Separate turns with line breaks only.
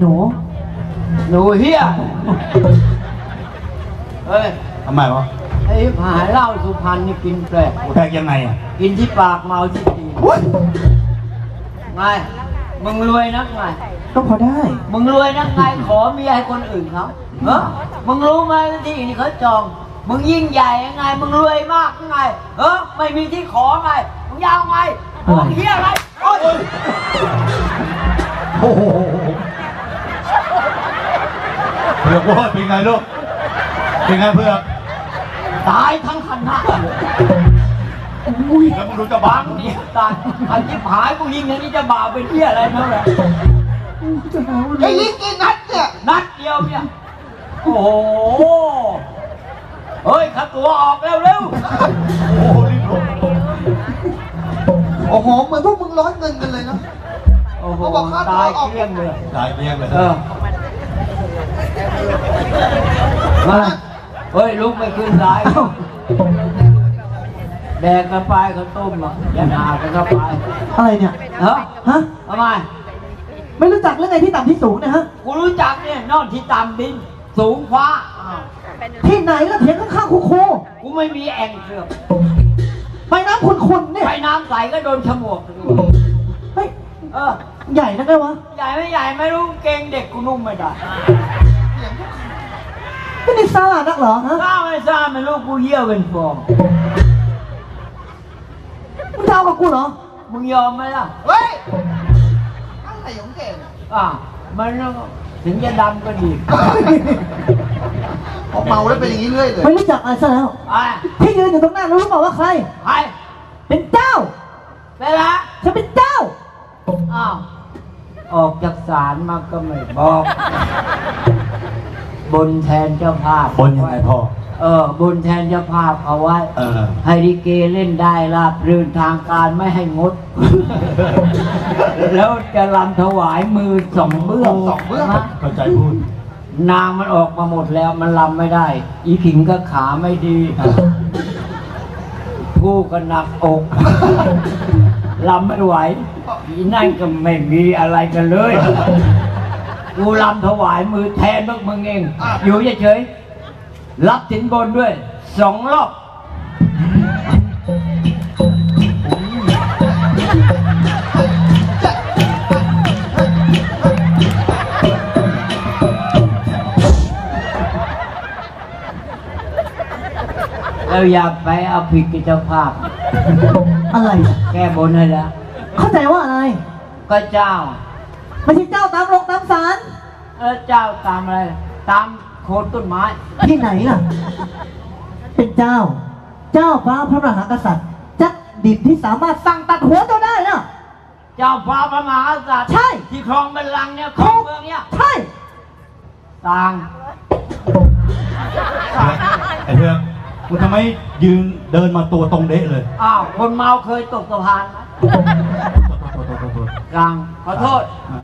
หนู
หนูเฮียเฮ้ย
ทำไมวะ
ไอ้ผายเหล้าสุพรรณนี่กินแปลก
แปลกยังไงอะ
กินที่ปากเมาที่ตีนไง มึงรวยนักไง
ก็พอได้
มึงรวยนักไงขอเมียให้คนอื่นเขาเออมึงรู้ไหมที่นี่เขาจอง มึงยิ่งใหญ่ยังไง มึงรวยมากยังไง เออไม่มีที่ขอไง มึงยาวไงของเฮียอะไร โอ๊ย
โอ้โห เผือกว่าเป็นไงลูก เป็นไงเผือก
ตายทั้งคณะ
อุ้ยแล้วมึงดูจะบัง
เนี่ยตายอันที่หายกูยิงอย่างนี้จะบาปเป็นเฮียอะไรเท่าไหร่
ไอ้ลิงกี่นัดเนี่ย
นัดเดียวเนี่ย โอ้โห เฮ้ยขับตัวออกเร็วเร็ว
โอ้โหรีบลง
โอ้โหเหมือนพวกมึงร้อนเงินกันเลยนะ
ๆโอ้โหตายเกลี้ยงเลย
ตายเพียงเลย
เออ มาเฮ้ยลุกไม่ขึ้นสายแดกกันไปเขาวต้มอะยันหากันเข้าไป
อะไรเนี่ย
เฮ้ย
ฮะ
ทำไม
ไม่รู้จักเรื่องไงที่ต่ำที่สูงเนะฮะ
กูรู้จักเนี่ยนอนที่ต่ำดินสูงฟ้าอ้าว
ที่ไหนก็เถียงข้างๆคูคู
กูไม่มีแอ่งเสือก
ไปน้ำขุนๆเนี่ย
ไปน้ำใสก็โดนฉมวก
เฮ้ย
เออ
ใหญ่นักเลยวะ
ใหญ่ไม่ใหญ่ไม่รู้เกงเด็กกูนุ่มไม่ได้
ไม่ได้ซ่านักเหรอฮะ
ทราบไม่ทราบไม่รู้กูเยี่ยวเป็นฟอง
มึงจะเอากับกูเหรอ
มึงยอมไหมล่ะ
เฮ้ยอะไรของแกเนี่ย
อะ มันถึงจะดำก็ดี
พอเมาแล้วเป็นอย่างนี้เรื่อยเลย
ไม่รู้จักอะไรซะแล้ว
อะ
ที่ยืนอยู่ตรงหน้ารู้หรือเปล่าว่าใคร
ใคร
เป็นเจ้า
เป็นละ
ฉันเป็นเจ้า
อ้าวออกจากศาลมาก็ไม่บอก บนแทนเจ้าภาพ
บนยังไงพ่อ
เออบนแทนเจ้าภาพเอาไว้
เออ
ให้ลิเกเล่นได้ราบรื่นทางการไม่ให้งด แล้วจะรำถวายมือสองเบื้อง
สองเบื้อง
นะ
เข้าใจพูด
นางมันออกมาหมดแล้วมันรำไม่ได้ อีขิงก็ขาไม่ดีผู้ก็หนักอก ลำไม่ไหวอีนั่นก็ไม่มีอะไรกันเลย กูลำถวายมือแทนพวกมึงเอง อยู่เฉยๆรับสินบนด้วยสองรอบ แล้วอย่าไปเอาผิดกับเจ้าภาพ
อะไรอะ
แก้บนให้แล้ว
เข้าใจว่าอะไร
ก็เจ้า
ไม่ใช่เจ้าตามโรงตามศาล
เออเจ้าตามอะไร ตามโคนต้นไม้
ที่ไหนล่ะ เป็นเจ้า เจ้าฟ้าพระมหากษัตริย์จักดิบที่สามารถสั่งตัดหัวเจ้าได้นะ
เจ้าฟ้าพระมหากษัตริย์
ใช่
ที่ครองบัลลังก์เนี่ยครองเมืองเนี่ย
ใช่
ต่าง
ไอ้เผือ กมึงทำไมยืนเดินมาตัวตรงเดะเลย
อ้าวคนเมาเคยตกสะพานไหม
โทษโทษโทษโทษโทษ
กลางขอโทษ